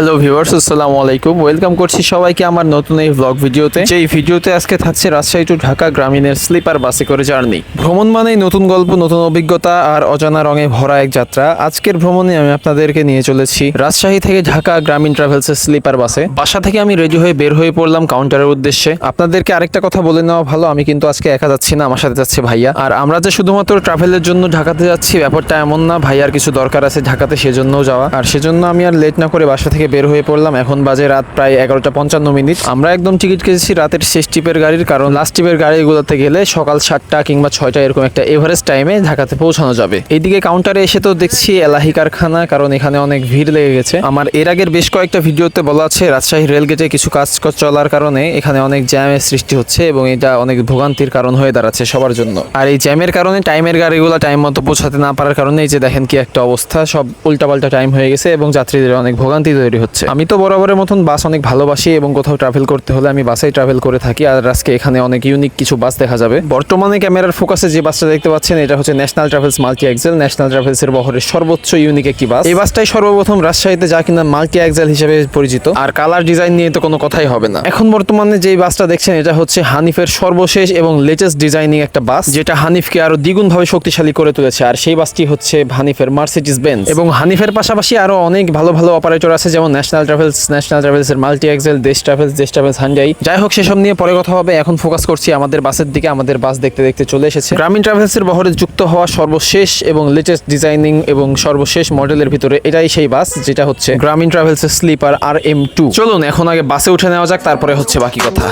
Hello viewers আসসালামু আলাইকুম। Welcome করছি সবাইকে আমার নতুন এই ব্লগ ভিডিওতে। যেই ভিডিওতে আজকে থাকছে রাজশাহী টু ঢাকা গ্রামীণের স্লিপার বাসে করে জার্নি ভ্রমণ মানেই নতুন গল্প, নতুন অভিজ্ঞতা আর অজানা রঙে ভরা এক যাত্রা। আজকের ভ্রমণে আমি আপনাদেরকে নিয়ে চলেছি রাজশাহী থেকে ঢাকা গ্রামীণ ট্রাভেলসের স্লিপার বাসে বাসা থেকে আমি রেডি হয়ে বের হয়ে পড়লাম কাউন্টারের উদ্দেশ্যে। আপনাদেরকে আরেকটা কথা বলে নেওয়া ভালো, আমি কিন্তু আজকে একা যাচ্ছি না, আমার সাথে যাচ্ছে ভাইয়া। আর আমরা যে শুধুমাত্র ট্রাভেলের জন্য ঢাকাতে যাচ্ছি, ব্যাপারটা এমন না, ভাইয়ার কিছু দরকার আছে ঢাকাতে, সেজন্যও যাওয়া। আর সেজন্য আমি আর লেট না করে বাসা থেকে বের হয়ে পড়লাম। এখন বাজে রাত প্রায় এগারোটা পঞ্চান্ন মিনিট। আমরা একদম টিকিট কেটেছি রাতের শেষ টিপের গাড়ির, কারণ লাস্ট টিপের গাড়িগুলোতে গেলে সকাল সাতটা কিংবা ছয়টা এরকম একটা এভারেজ টাইমে ঢাকাতে পৌঁছানো যাবে। এইদিকে কাউন্টারে এসে তো দেখছি এলাহি কারখানা, কারণ এখানে অনেক ভিড় লেগে গেছে। আমার এর আগের বেশ কয়েকটা ভিডিওতে বলা আছে, রাজশাহী রেলগেটে কিছু কাজ চলার কারণে এখানে অনেক জ্যামের সৃষ্টি হচ্ছে এবং এটা অনেক ভোগান্তির কারণ হয়ে দাঁড়াচ্ছে সবার জন্য। আর এই জ্যামের কারণে টাইমের গাড়িগুলো টাইম মতো পৌঁছাতে না পারার কারণে এই যে দেখেন কি একটা অবস্থা, সব উল্টাপাল্টা টাইম হয়ে গেছে এবং যাত্রীদের অনেক ভোগান্তি তৈরি হচ্ছে। আমি তো বরাবরের মতন বাস অনেক ভালোবাসি এবং কোথাও ট্রাভেল করতে হলে আমি বাসেই ট্রাভেল করে থাকি। আর আজকে এখানে অনেক ইউনিক কিছু বাস দেখা যাবে। বর্তমানে ক্যামেরার ফোকাসে যে বাসটা দেখতে পাচ্ছেন, এটা হচ্ছে National Travels multi axle National Travels এর বহরের সর্বোচ্চ ইউনিক একটি বাস। এই বাসটাই সর্বপ্রথম রাজশাহীতে যা কিনা মাল্টি এক্সেল হিসেবে পরিচিত। আর কালার ডিজাইন নিয়ে তো কোনো কথাই হবে না। এখন বর্তমানে যে বাসটা দেখছেন, এটা হচ্ছে হানিফের সর্বশেষ এবং লেটেস্ট ডিজাইনিং একটা বাস, যেটা হানিফকে আরও দ্বিগুণ ভাবে শক্তিশালী করে তুলেছে। আর সেই বাসটি হচ্ছে হানিফের মার্সিডিস বেঞ্জ এবং হানিফের পাশাপাশি আরও অনেক ভালো ভালো অপারেটর আছে, যেমন national travels national ট্রাভেলসের multi axle Desh Travels Desh Travels Hyundai যাই হোক, সেসব নিয়ে পরে কথা হবে। এখন ফোকাস করছি আমাদের বাসের দিকে। আমাদের বাস দেখতে দেখতে চলে এসেছে। গ্রামীণ ট্রাভেলসের বহরে যুক্ত হওয়া সর্বশেষ এবং লেটেস্ট ডিজাইনিং এবং সর্বশেষ মডেলের ভিতরে এটাই সেই বাস, যেটা হচ্ছে গ্রামীণ ট্রাভেলসের স্লিপার আর এম টু চলুন, এখন আগে বাসে উঠে নেওয়া যাক, তারপরে হচ্ছে বাকি কথা।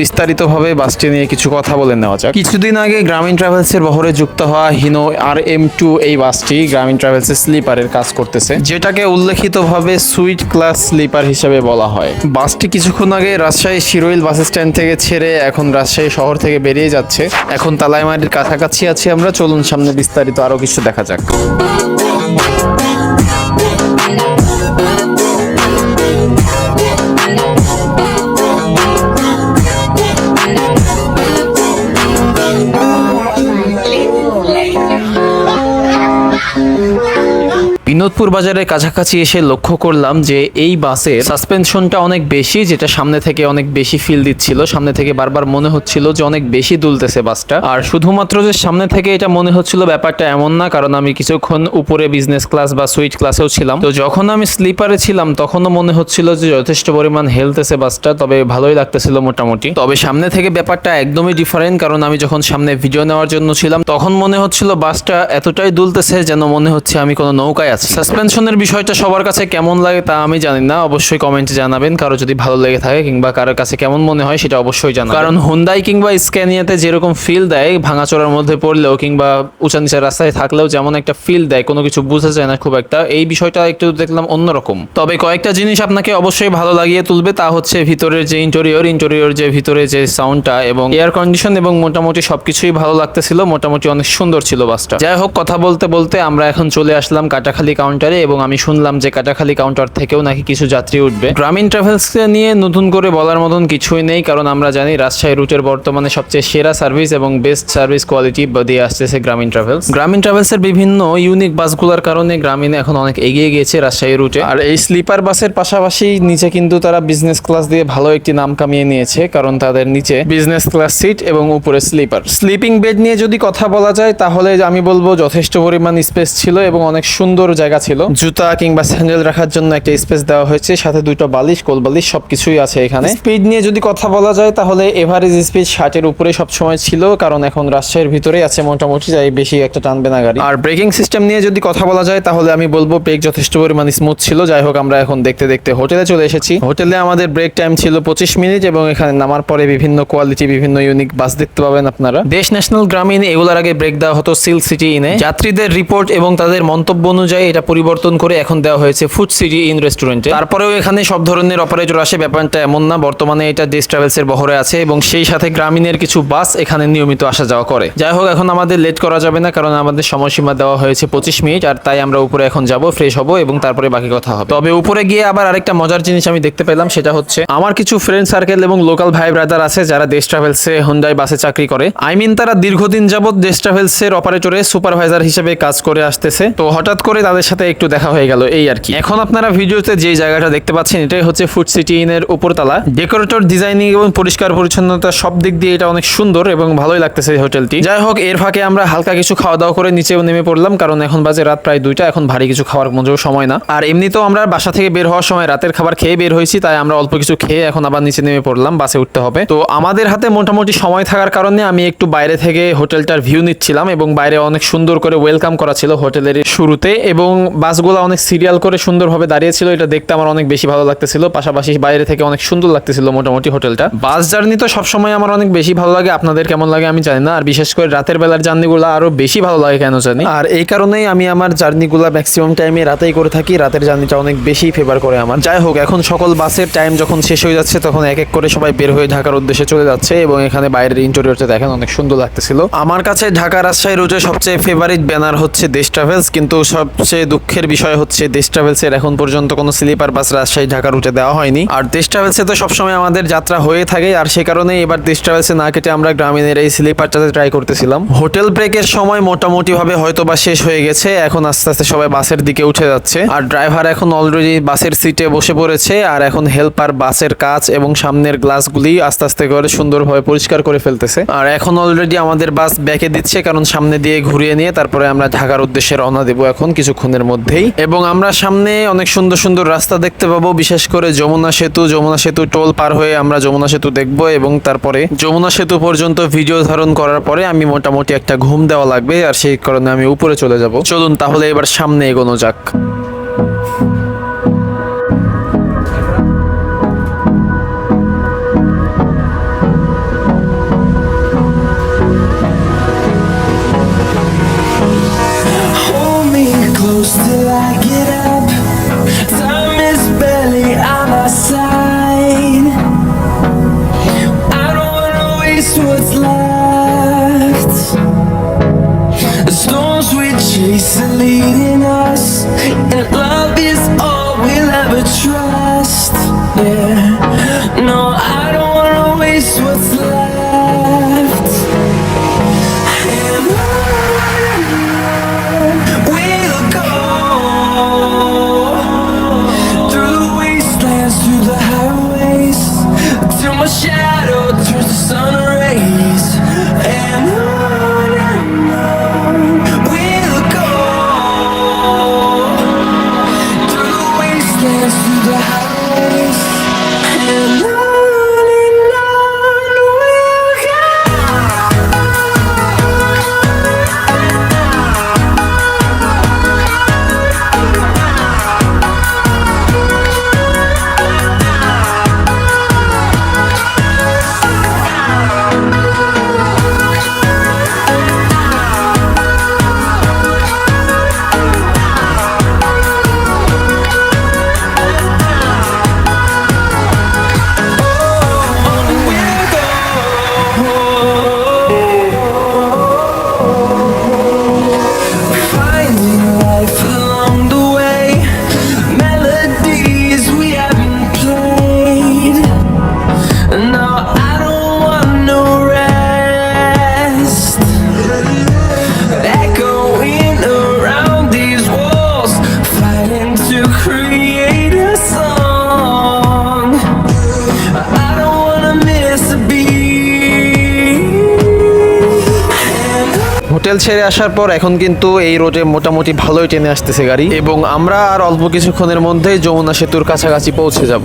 বিস্তারিতভাবে বাসটি নিয়ে কিছু কথা বলে নেওয়া যাক। কিছুদিন আগে গ্রামীণ ট্রাভেলসের বহরে যুক্ত হওয়া হিনো আর এম টু এই বাসটি গ্রামীণ ট্রাভেলসের স্লিপারের কাজ করতেছে, যেটাকে উল্লেখিতভাবে সুইট ক্লাস স্লিপার হিসেবে বলা হয়। বাসটি কিছুক্ষণ আগে রাজশাহী শিরোইল বাস স্ট্যান্ড থেকে ছেড়ে এখন রাজশাহী শহর থেকে বেরিয়ে যাচ্ছে। এখন তালাইমারির কাছাকাছি আছি আমরা, চলুন সামনে বিস্তারিত আরও কিছু দেখা যাক। বিনোদপুর বাজারের কাছাকাছি এসে লক্ষ্য করলাম যে এই বাসের সাসপেনশনটা অনেক বেশি, যেটা সামনে থেকে অনেক বেশি ফিল দিচ্ছিল। সামনে থেকে বারবার মনে হচ্ছিল যে অনেক বেশি দুলতেছে বাসটা। আর শুধুমাত্র যে সামনে থেকে এটা মনে হচ্ছিল ব্যাপারটা এমন না, কারণ আমি কিছুক্ষণ উপরে বিজনেস ক্লাস বা সুইট ক্লাসেও ছিলাম। তো যখন আমি স্লিপারে ছিলাম, তখনও মনে হচ্ছিল যে যথেষ্ট পরিমাণ হেলতেছে বাসটা, তবে ভালোই লাগতেছিল মোটামুটি। তবে সামনে থেকে ব্যাপারটা একদমই ডিফারেন্ট কারণ আমি যখন সামনে ভিডিও নেওয়ার জন্য ছিলাম, তখন মনে হচ্ছিল বাসটা এতটাই দুলতেছে যেন মনে হচ্ছে আমি কোনো নৌকায় আছি। সাসপেনশনের বিষয়টা সবার কাছে কেমন লাগে তা আমি জানি না। অবশ্যই কমেন্টে জানাবেন, কারও যদি ভালো লেগে থাকে কিংবা কারোর কাছে কেমন মনে হয় সেটা অবশ্যই জানাবেন। কারণ হুন্দাই কিংবা স্ক্যানিয়াতে যেরকম ফিল দেয়, ভাঙাচোরার মধ্যে পড়লেও কিংবা উঁচা নিচা রাস্তায় থাকলেও যেমন একটা ফিল দেয়, কোনো কিছু বোঝা যায় না খুব একটা, এই বিষয়টা একটু দেখলাম অন্যরকম। তবে কয়েকটা জিনিস আপনাকে অবশ্যই ভালো লাগিয়ে তুলবে, তা হচ্ছে ভিতরের যে ইন্টেরিয়র ইন্টেরিয়র যে ভিতরে যে সাউন্ডটা এবং এয়ার কন্ডিশন এবং মোটামুটি সবকিছুই ভালো লাগতেছিল, মোটামুটি অনেক সুন্দর ছিল বাসটা। যাই হোক, কথা বলতে বলতে আমরা এখন চলে আসলাম কাটাখালী কাউন্টারে এবং আমি শুনলাম যে কাটাখালী কাউন্টার থেকেও নাকি কিছু যাত্রী উঠবে। গ্রামীণ ট্রাভেলসকে নিয়ে নতুন করে বলার মতন কিছুই নেই, কারণ আমরা জানি রাজশাহী রুটের বর্তমানে সবচেয়ে সেরা সার্ভিস এবং বেস্ট সার্ভিস কোয়ালিটি দিয়ে আসতেছে গ্রামীণ ট্রাভেলস গ্রামীণ ট্রাভেলসের বিভিন্ন ইউনিক বাসগুলোর কারণে গ্রামীণ এখন অনেক এগিয়ে গিয়েছে রাজশাহী রুটে আর এই স্লিপার বাসের পাশাপাশি নিচে কিন্তু তারা বিজনেস ক্লাস দিয়ে ভালো একটি নাম কামিয়ে নিয়েছে, কারণ তাদের নিচে বিজনেস ক্লাস সিট এবং উপরে স্লিপার স্লিপিং বেড নিয়ে যদি কথা বলা যায়, তাহলে আমি বলব যথেষ্ট পরিমাণ স্পেস ছিল এবং অনেক সুন্দর জায়গা ছিল। জুতা কিংবা স্যান্ডেল রাখার জন্য একটা স্পেস দেওয়া হয়েছে। সাথে দুটো বালিশ কোল বালিশ সবকিছুই আছে এখানে। স্পিড নিয়ে যদি কথা বলা যায় তাহলে এভারেজ স্পিড ষাটের উপরে সবসময় ছিল কারণ এখন রাজশাহীর ভিতরেই আছে মোটামুটি যাই বেশি একটা টানবে না গাড়ি। আর ব্রেকিং সিস্টেম নিয়ে যদি কথা বলা যায় তাহলে আমি বলব ব্রেক যথেষ্ট পরিমাণ স্মুথ ছিল। যাই হোক আমরা এখন দেখতে দেখতে হোটেলে চলে এসেছি। হোটেলে আমাদের ব্রেক টাইম ছিল পঁচিশ মিনিট এবং এখানে নামার পরে বিভিন্ন কোয়ালিটি বিভিন্ন ইউনিক বাস দেখতে পাবেন আপনারা। দেশ ন্যাশনাল গ্রামীণ এগুলোর আগে ব্রেক দেওয়া হতো সিল সিটি ইনে। যাত্রীদের রিপোর্ট এবং তাদের মন্তব্য অনুযায়ী এটা পরিবর্তন করে এখন দেওয়া হয়েছে ফুড সিটি ইন রেস্টুরেন্টে তারপরেও এখানে সব ধরনের অপারেটর আসে, ব্যাপারটা এমন না। বর্তমানে এটা দেশ ট্রাভেলস এর বহরে আছে এবং সেই সাথে গ্রামীণের কিছু বাস এখানে নিয়মিত আসা যাওয়া করে। যাই হোক, এখন আমাদের লেট করা যাবে না কারণ আমাদের সময়সীমা দেওয়া হয়েছে পঁচিশ মিনিট আর তাই আমরা উপরে এখন যাব ফ্রেশ হব এবং তারপরে বাকি কথা হবে। তবে উপরে গিয়ে আবার আরেকটা মজার জিনিস আমি দেখতে পেলাম, সেটা হচ্ছে আমার কিছু ফ্রেন্ড সার্কেল এবং লোকাল ভাই ব্রাদার আছে যারা দেশ ট্রাভেলসে হুন্ডাই বাসে চাকরি করে। আই মিন তারা দীর্ঘদিন যাবত দেশ ট্রাভেলস এর অপারেটরে সুপারভাইজার হিসেবে কাজ করে আসতেছে। তো হঠাৎ করে তাদের সাথে একটু দেখা হয়ে গেল, এই আর কি। এখন আপনারা ভিডিওতে যে জায়গাটা দেখতে পাচ্ছেন, এটাই হচ্ছে ফুড সিটি ইনের উপরতলা। ডেকোরেটর ডিজাইনিং এবং পরিষ্কার পরিচ্ছন্নতা সব দিক দিয়ে এটা অনেক সুন্দর এবং ভালোই লাগতেছে হোটেলটি। যাই হোক, এর ফাঁকে আমরা হালকা কিছু খাওয়া দাওয়া করে নিচেও নেমে পড়লাম, কারণ এখন বাজে রাত প্রায় দুইটা, এখন ভারী কিছু খাওয়ার মজেও সময় না। আর এমনিতেও আমরা বাসা থেকে বের হওয়ার সময় রাতের খাবার খেয়ে বের হয়েছি, তাই আমরা অল্প কিছু খেয়ে এখন আবার নিচে নেমে পড়লাম, বাসে উঠতে হবে। তো আমাদের হাতে মোটামুটি সময় থাকার কারণে আমি একটু বাইরে থেকে হোটেলটার ভিউ নিচ্ছিলাম এবং বাইরে অনেক সুন্দর করে ওয়েলকাম করা ছিল হোটেলের শুরুতে এবং বাসগুলো অনেক সিরিয়াল করে সুন্দরভাবে দাঁড়িয়েছিল, এটা দেখতে আমার অনেক বেশি ভালো লাগতেছিল। পাশাপাশি বাইরে থেকে অনেক সুন্দর লাগতেছিল মোটামুটি হোটেলটা। বাস জার্নি তো সবসময় আমার অনেক বেশি ভালো লাগে, আপনাদের কেমন লাগে আমি জানি না। আর বিশেষ করে রাতের বেলার জার্নিগুলো আরও বেশি ভালো লাগে কেন জানি। আর এই কারণেই আমি আমার জার্নিগুলো ম্যাক্সিমাম টাইমে রাতেই করে থাকি, রাতের জার্নিটা অনেক বেশি ফেভার করে আমার। যাই হোক, এখন সকল বাসের টাইম যখন শেষ হয়ে যাচ্ছে, তখন এক এক করে সবাই বের হয়ে ঢাকার উদ্দেশ্যে চলে যাচ্ছে এবং এখানে বাইরের ইন্টেরিয়রটা দেখেন অনেক সুন্দর লাগতেছিল। আমার কাছে ঢাকা রাজশাহী রুটে সবচেয়ে ফেভারিট ব্যানার হচ্ছে দেশ ট্রাভেলস কিন্তু সবচেয়ে দুঃখের বিষয় হচ্ছে, দেশ ট্রাভেলস এর এখন পর্যন্ত কোনো স্লিপার বাস রাজশাহী, ঢাকা রুটে দেওয়া হয়নি। আর দেশ ট্রাভেলসে তো সবসময় আমাদের যাত্রা হয়ে থাকে, আর সে কারণে এবার দেশ ট্রাভেলসে না কেটে আমরা গ্রামীণের এই স্লিপারটাতে ট্রাই করতেছিলাম। হোটেল ব্রেকের সময় মোটামুটি ভাবে হয়তো বা শেষ হয়ে গেছে, এখন আস্তে আস্তে সবাই বাসের দিকে উঠে যাচ্ছে। আর ড্রাইভার এখন অলরেডি বাসের সিটে বসে পড়েছে, আর এখন হেল্পার বাসের কাজ এবং সামনের গ্লাসগুলি আস্তে আস্তে করে সুন্দরভাবে পরিষ্কার করে ফেলতেছে। আর এখন অলরেডি আমাদের বাস ব্যাকে দিচ্ছে, কারণ সামনে দিয়ে ঘুরিয়ে নিয়ে তারপরে আমরা ঢাকার উদ্দেশ্যে রওনা দেবো এখন কিছুক্ষণের মধ্যেই। এবং আমরা সামনে অনেক সুন্দর সুন্দর রাস্তা দেখতে পাবো। বিশেষ করে যমুনা সেতু যমুনা সেতু টোল পার হয়ে আমরা যমুনা সেতু দেখব এবং তারপরে যমুনা সেতু পর্যন্ত ভিডিও ধারণ করার পরে আমি মোটামুটি একটা ঘুম দেওয়া লাগবে, আর সেই কারণে আমি উপরে চলে যাব। চলুন তাহলে এবার সামনে এগোনো যাক। ছেড়ে আসার পর এখন কিন্তু এই রোডে মোটামুটি ভালোই টেনে আসতেছে গাড়ি। এবং আমরা আর অল্প কিছুক্ষণের মধ্যেই যমুনা সেতুর কাছাকাছি পৌঁছে যাব।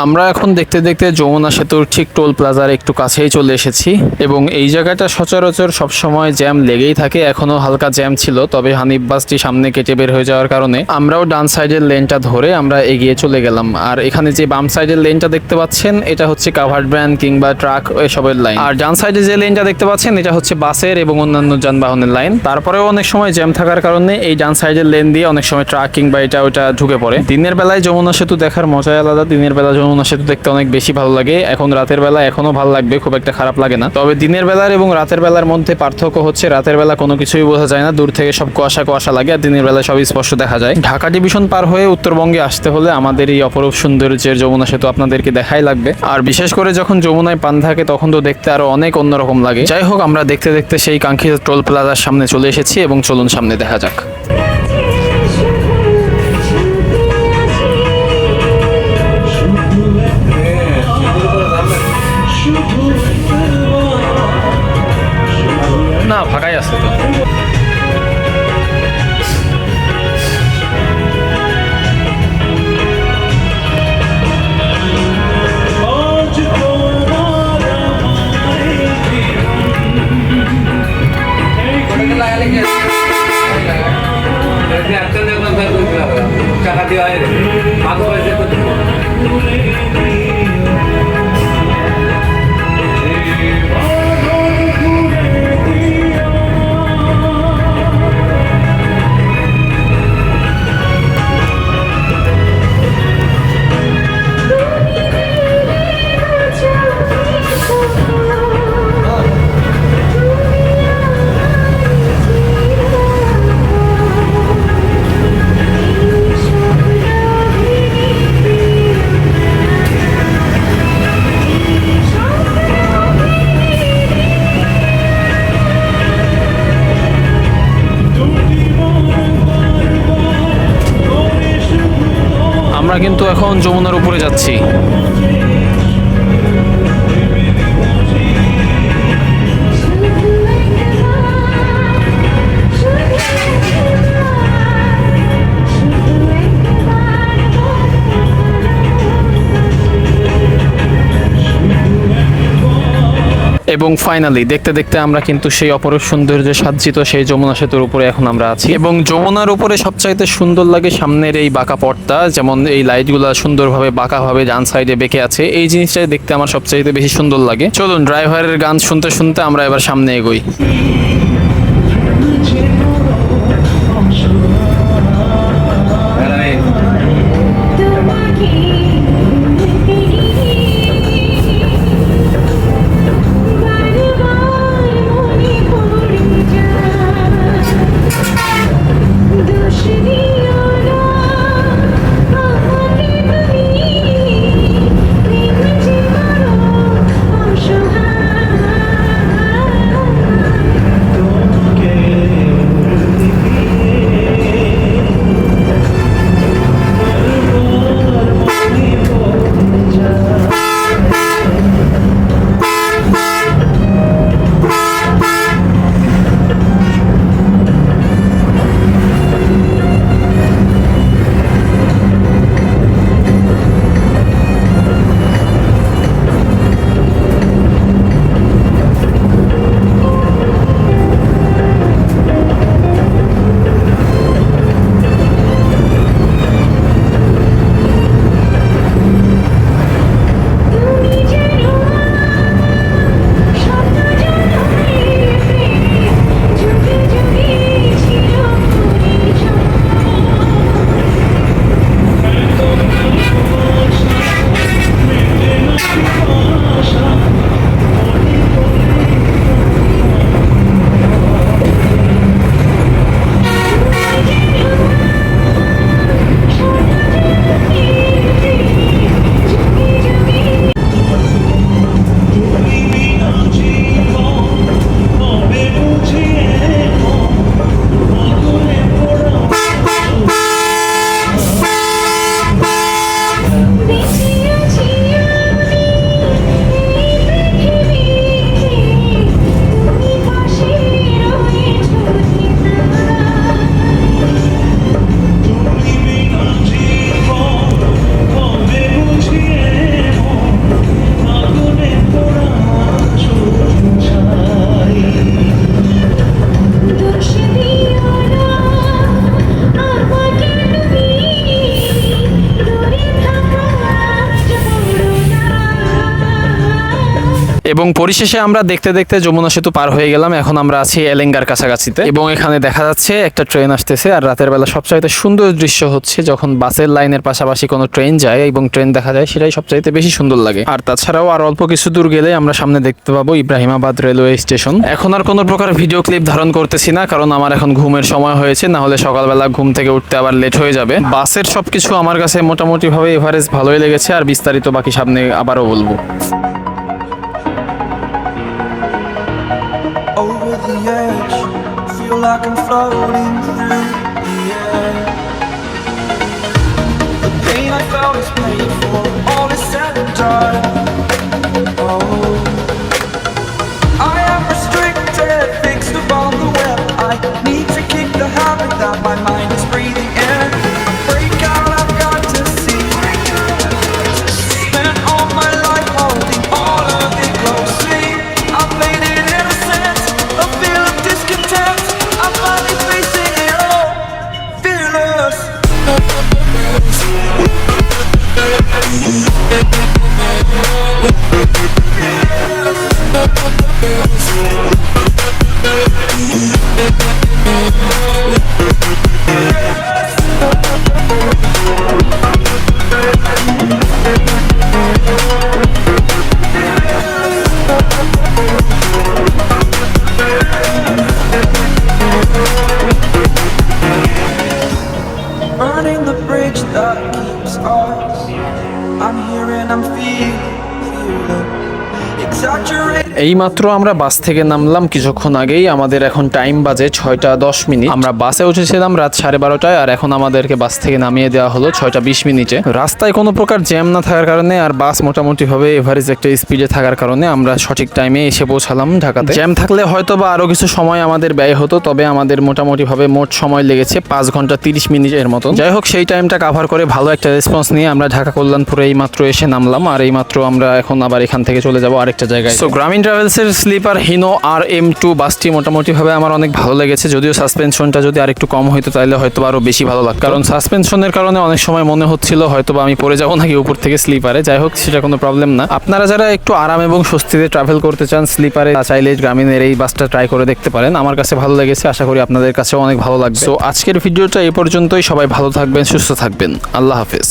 আমরা এখন দেখতে দেখতে যমুনা সেতুর ঠিক টোল প্লাজার একটু কাছেই চলে এসেছি এবং এই জায়গাটা সচরাচর সবসময় জ্যাম লেগেই থাকে। এখনও হালকা জ্যাম ছিল, তবে হানিফ বাসটি সামনে কেটে বের হয়ে যাওয়ার কারণে আমরাও ডান সাইডের লেনটা ধরে আমরা এগিয়ে চলে গেলাম। আর এখানে যে বাম সাইডের লেনটা দেখতে পাচ্ছেন, এটা হচ্ছে কাভার্ড ভ্যান কিংবা ট্রাক এসবের লাইন আর ডান সাইডে যে লেনটা দেখতে পাচ্ছেন, এটা হচ্ছে বাসের এবং অন্যান্য যানবাহনের লাইন তারপরেও অনেক সময় জ্যাম থাকার কারণে এই ডান সাইডের লেন দিয়ে অনেক সময় ট্রাক কিংবা এটা ওটা ঢুকে পড়ে। দিনের বেলায় যমুনা সেতু দেখার মজাই আলাদা, দিনের বেলা যমুনা সেতু দেখতে অনেক বেশি ভালো লাগে। এখন রাতের বেলা এখনও ভালো লাগবে, খুব একটা খারাপ লাগে না। তবে দিনের বেলার এবং রাতের বেলার মধ্যে পার্থক্য হচ্ছে, রাতের বেলা কোনো কিছুই বোঝা যায় না। দূর থেকে সব কুয়াশা কুয়াশা লাগে আর দিনের বেলা সব স্পষ্ট দেখা যায়। ঢাকা ডিভিশন পার হয়ে উত্তরবঙ্গে আসতে হলে আমাদের এই অপরূপ সৌন্দর্যের যমুনা সেতু আপনাদেরকে দেখাই লাগবে। আর বিশেষ করে যখন যমুনায় পান থাকে, তখন তো দেখতে আরও অনেক অন্যরকম লাগে। যাই হোক, আমরা দেখতে দেখতে সেই কাঙ্ক্ষিত টোল প্লাজার সামনে চলে এসেছি এবং চলুন সামনে দেখা যাক। যাচ্ছি এবং ফাইনালি দেখতে দেখতে আমরা কিন্তু সেই অপরূপ সৌন্দর্যে সাজ্জিত সেই যমুনা সেতুর উপরে এখন আমরা আছি। এবং যমুনার উপরে সবচাইতে সুন্দর লাগে সামনের এই বাঁকা পর্দা যেমন এই লাইটগুলো সুন্দরভাবে বাঁকাভাবে ডান সাইডে বেঁকে আছে, এই জিনিসটাই দেখতে আমার সবচাইতে বেশি সুন্দর লাগে। চলুন ড্রাইভারের গান শুনতে শুনতে আমরা এবার সামনে এগোই। এবং পরিশেষে আমরা দেখতে দেখতে যমুনা সেতু পার হয়ে গেলাম। এখন আমরা আছি এলেঙ্গার কাছাকাছিতে। এবং এখানে দেখা যাচ্ছে, একটা ট্রেন আসতেছে আর রাতের বেলা সবচাইতে সুন্দর দৃশ্য হচ্ছে যখন বাসের লাইনের পাশাপাশি কোনো ট্রেন যায় এবং ট্রেন দেখা যায়, সেটাই সবচাইতে বেশি সুন্দর লাগে। আর তাছাড়াও আর অল্প কিছু দূর গেলে আমরা সামনে দেখতে পাবো ইব্রাহিমাবাদ রেলওয়ে স্টেশন। এখন আর কোনো প্রকার ভিডিও ক্লিপ ধারণ করতেছি না, কারণ আমার এখন ঘুমের সময় হয়েছে না হলে সকালবেলা ঘুম থেকে উঠতে আবার লেট হয়ে যাবে। বাসের সবকিছু আমার কাছে মোটামুটি ভাবে এভারেজ ভালোই লেগেছে, আর বিস্তারিত বাকি সামনে আবারও বলব। Like I'm floating through the air. The pain I felt is paid for, all is said and done. Exaggerate. এই মাত্র আমরা বাস থেকে নামলাম কিছুক্ষণ আগেই। আমাদের এখন টাইম বাজে ছয়টা দশ মিনিট। আমরা বাসে উঠেছিলাম রাত সাড়ে বারোটায়, আর এখন আমাদেরকে বাস থেকে নামিয়ে দেওয়া হলো ছয়টা বিশ মিনিটে। রাস্তায় কোনো প্রকার জ্যাম না থাকার কারণে, আর বাস মোটামুটি ভাবে এভারেজ একটা স্পিডে থাকার কারণে আমরা সঠিক টাইমে এসে পৌঁছালাম ঢাকাতে। জ্যাম থাকলে হয়তো বা আরও কিছু সময় আমাদের ব্যয় হতো, তবে আমাদের মোটামুটি ভাবে মোট সময় লেগেছে পাঁচ ঘণ্টা তিরিশ মিনিটের মতো যাই হোক, সেই টাইমটা কাভার করে ভালো একটা রেসপন্স নিয়ে আমরা ঢাকা কল্যাণপুরে এই মাত্র এসে নামলাম, আর এই মাত্র আমরা এখন আবার এখান থেকে চলে যাব আরেকটা জায়গায়। তো Grameen ট্রাভেলসের sleeper Hino R M two বাসটি মোটামুটিভাবে আমার অনেক ভালো লেগেছে। যদিও সাসপেনশনটা যদি আরেকটু কম হইতো তাহলে হয়তো আরও বেশি ভালো লাগতো। কারণ সাসপেনশনের কারণে অনেক সময় মনে হচ্ছিল হয়তো আমি পড়ে যাব নাকি উপর থেকে স্লিপারে যাই হোক, সেটা কোনো প্রবলেম না। আপনারা যারা একটু আরাম এবং স্বস্তিতে ট্রাভেল করতে চান স্লিপারে চাইলে গ্রামীণের এই বাসটা ট্রাই করে দেখতে পারেন। আমার কাছে ভালো লেগেছে, আশা করি আপনাদের কাছেও অনেক ভালো লাগবে। তো আজকের ভিডিওটা এই পর্যন্তই। সবাই ভালো থাকবেন, সুস্থ থাকবেন। আল্লাহ হাফেজ।